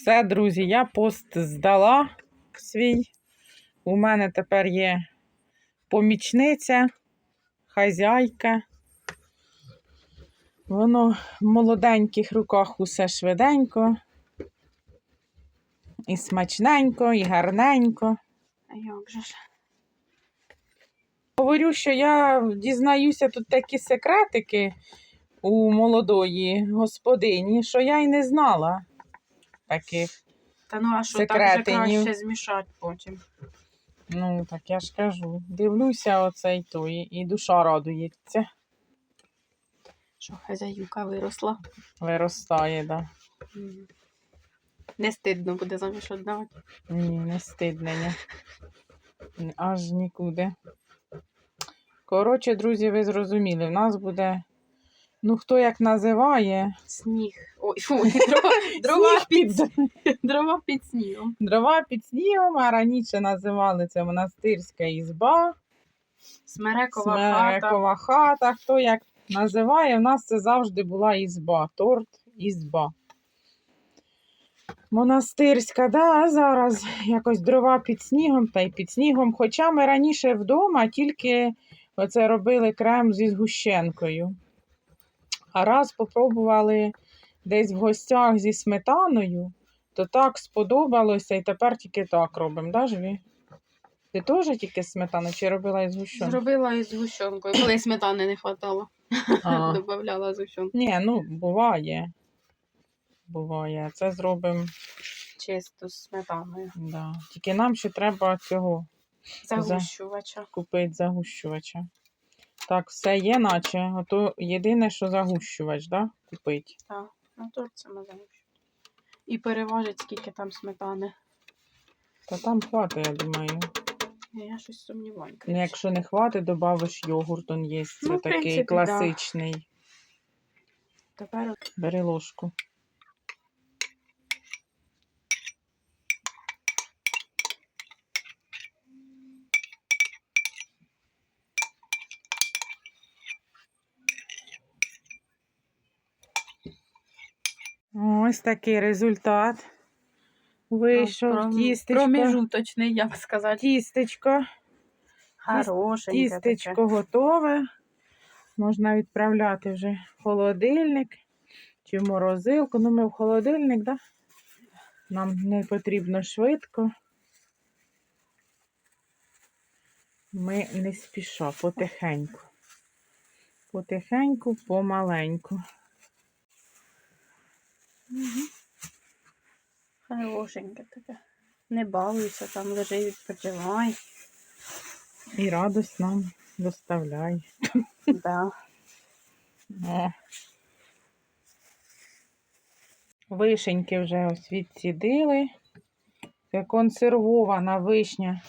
Все, друзі, я пост здала свій. У мене тепер є помічниця, хазяйка. Воно в молоденьких руках усе швиденько. І смачненько, і гарненько. А як же ж? Говорю, що я дізнаюся тут такі секретики у молодої господині, що я й не знала таких. Та ну а що так же Секретинів. краще змішати потім. Ну, так я ж кажу. Дивлюся оцей той, і душа радується. Що хазяюка виросла. Виростає, да. Не стидно буде заміж давати. Ні, не. Ні, Аж нікуди. Коротше, друзі, ви зрозуміли, в нас буде. Ну, хто як називає, Сніг. Ой, фу, дрова, дрова, Сніг під, дрова під снігом. дрова під снігом, а раніше називали це монастирська ізба, Смерекова хата. смерекова хата. Хто як називає, в нас це завжди була ізба, торт, ізба. Монастирська, да, а зараз якось дрова під снігом та й під снігом. Хоча ми раніше вдома тільки оце робили крем зі згущенкою. А раз попробували десь в гостях зі сметаною, то так сподобалося, і тепер тільки так робимо, да, Живі? Ти теж тільки з сметани чи робила із згущенкою? Зробила із згущенкою. Коли сметани не хватало, А. додавала згущенку. Ні, ну буває. Буває. Це зробимо. Чисто з сметаною. Да. Тільки нам ще треба цього Загущувача. купити загущувача. Так, все є, наче. Ото єдине, що загущувач, да? Купить. Так, ну торт це ми загущувати. І переважить, скільки там сметани. Та там хватить, я думаю. Я щось сумніваюся. Ну, якщо не хватить, додавиш йогурт, он є. Це Ну, такий принципі, да. класичний. Тепер Бери ложку. Ось такий результат. Вийшов пром- тістечко. проміжуточний, як сказати. Тістечко. Хорошеньке Тістечко таке. готове. Можна відправляти вже в холодильник чи в морозилку. Ну, ми в холодильник, да? Нам не потрібно швидко. Ми не спіша, потихеньку. Потихеньку, помаленьку. Хорошеньке таке. Не балуйся, там лежи, відпочивай. І радость нам доставляє. Да. О. Вишеньки вже ось відсідили. Це консервована вишня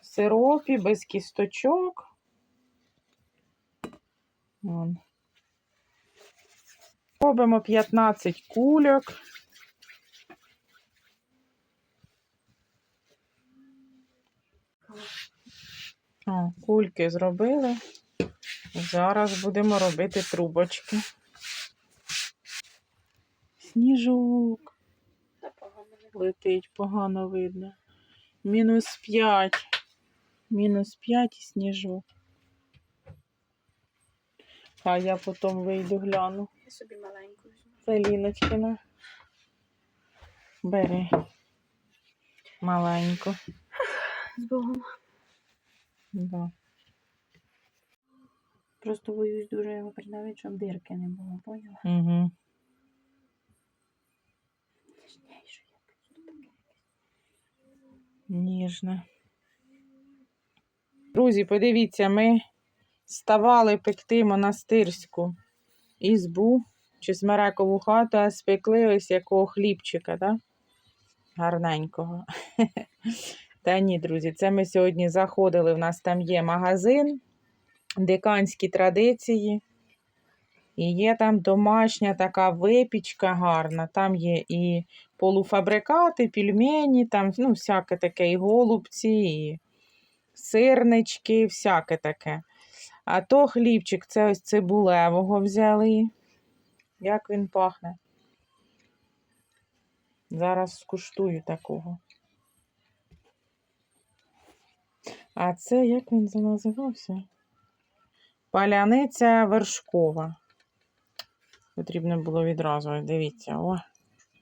в сиропі, без кісточок. Вон. Робимо 15 кульок. О, кульки зробили. Зараз будемо робити трубочки. Сніжок летить, погано видно. Мінус 5. Мінус 5 і сніжок. А я потім вийду гляну. Я собі маленьку візьму. Це Ліночкина. Бери. Маленьку. З Богом. Да. Просто боюсь дуже його придавити, щоб дирки не було, поняла? Угу. Ніжніше. Ніжне. Друзі, подивіться, ми ставали пекти монастирську ізбу чи смерекову хату, а спекли ось якого хлібчика, да? гарненького. Та ні, друзі, це ми сьогодні заходили. У нас там є магазин, диканські традиції. І є там домашня така випічка гарна. Там є і полуфабрикати, пельмені, там ну, всяке таке, і голубці, і сирнички, всяке таке. А то хлібчик, це ось цибулевого взяли. Як він пахне? Зараз скуштую такого. А це як він називався? Паляниця вершкова. Потрібно було відразу. Дивіться, о,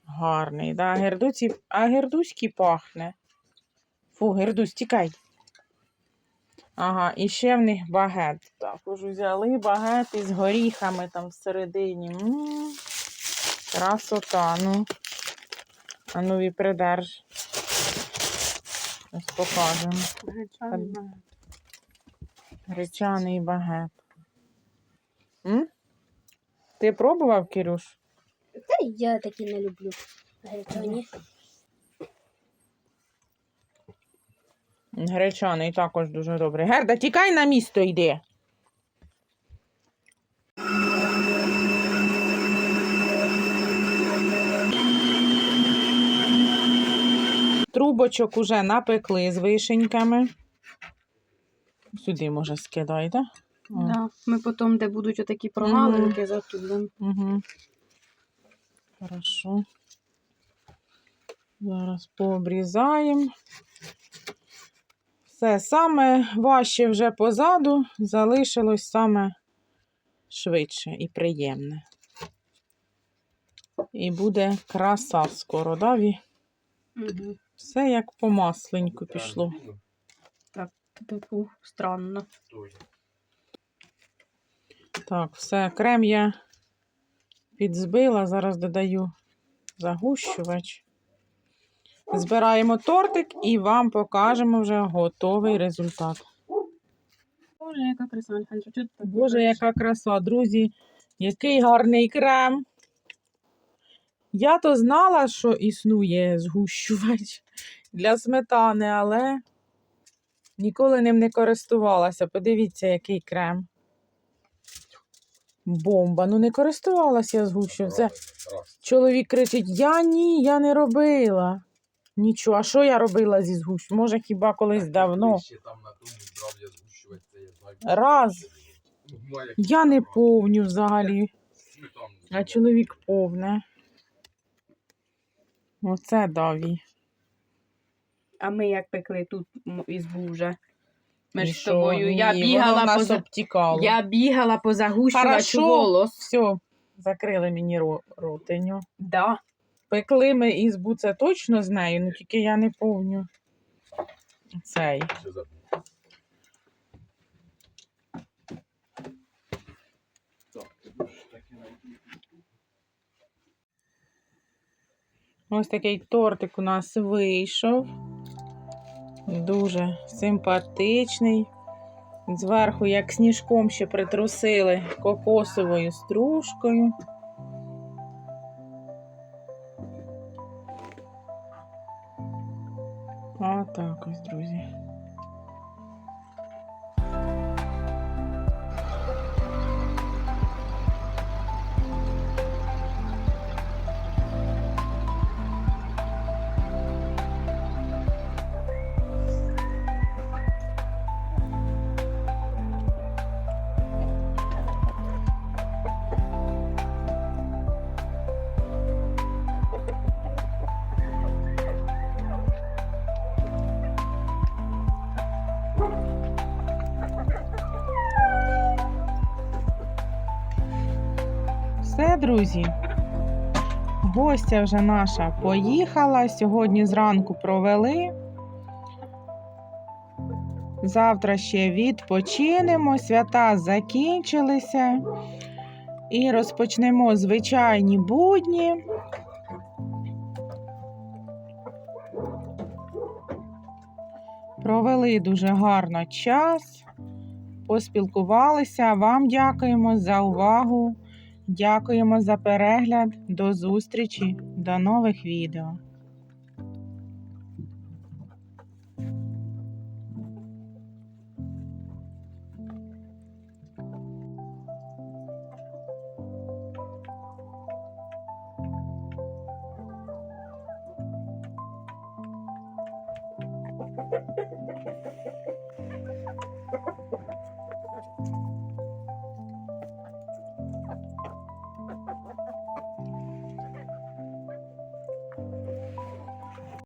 гарний. Да? Гердуці, а гердуський пахне. Фу, гердусь, тікай. Ага, і ще в них багет. Також взяли багет із горіхами там всередині. М, красота, ну. А ну і придерж. Ось покажемо. Гречаний багет. Гречаний багет. М? Ти пробував, Кирюш? Та я такі не люблю. Гречані. Гречаний також дуже добрий. Герда, тікай на місто йди. Трубочок уже напекли з вишеньками. Сюди, може, скидай, так? Да. Ми потім, де будуть отакі прогалинки, затулимо. Угу. Хорошо. Зараз пообрізаємо. Все, саме важче вже позаду, залишилось саме швидше і приємне. І буде краса скоро, да? Ві? Угу. Все як по масленьку пішло. Типу, странно. Так, все, крем я підзбила, зараз додаю загущувач. Збираємо тортик і вам покажемо вже готовий результат. Боже, яка краса, Боже, яка краса, друзі, який гарний крем. Я то знала, що існує згущувач для сметани, але ніколи ним не користувалася. Подивіться, який крем. Бомба. Ну не користувалася я згущувачем. Це чоловік кричить: Я ні, я не робила. Нічого, а що я робила зі згущувачем? Може, хіба колись давно. Там на тому здрав'я згущувати, це я знаю. Раз. Я не повню взагалі. А чоловік повне. Оце даві. А ми як пекли тут ізбу вже. Ми ж з тобою. Я Ні, воно бігала нас по обтікало. Я бігала по загущувачу Хорошо. Все, закрили мені ротиню. Да. Пекли ми ізбу, це точно з нею, ну тільки я не повню. Цей. Ось такий тортик у нас вийшов. Дуже симпатичний. Зверху, як сніжком, ще притрусили кокосовою стружкою. Отак ось, друзі. Друзі. Гостя вже наша поїхала. Сьогодні зранку провели. Завтра ще відпочинемо. Свята закінчилися. І розпочнемо звичайні будні. Провели дуже гарно час, поспілкувалися. Вам дякуємо за увагу. Дякуємо за перегляд. До зустрічі, до нових відео.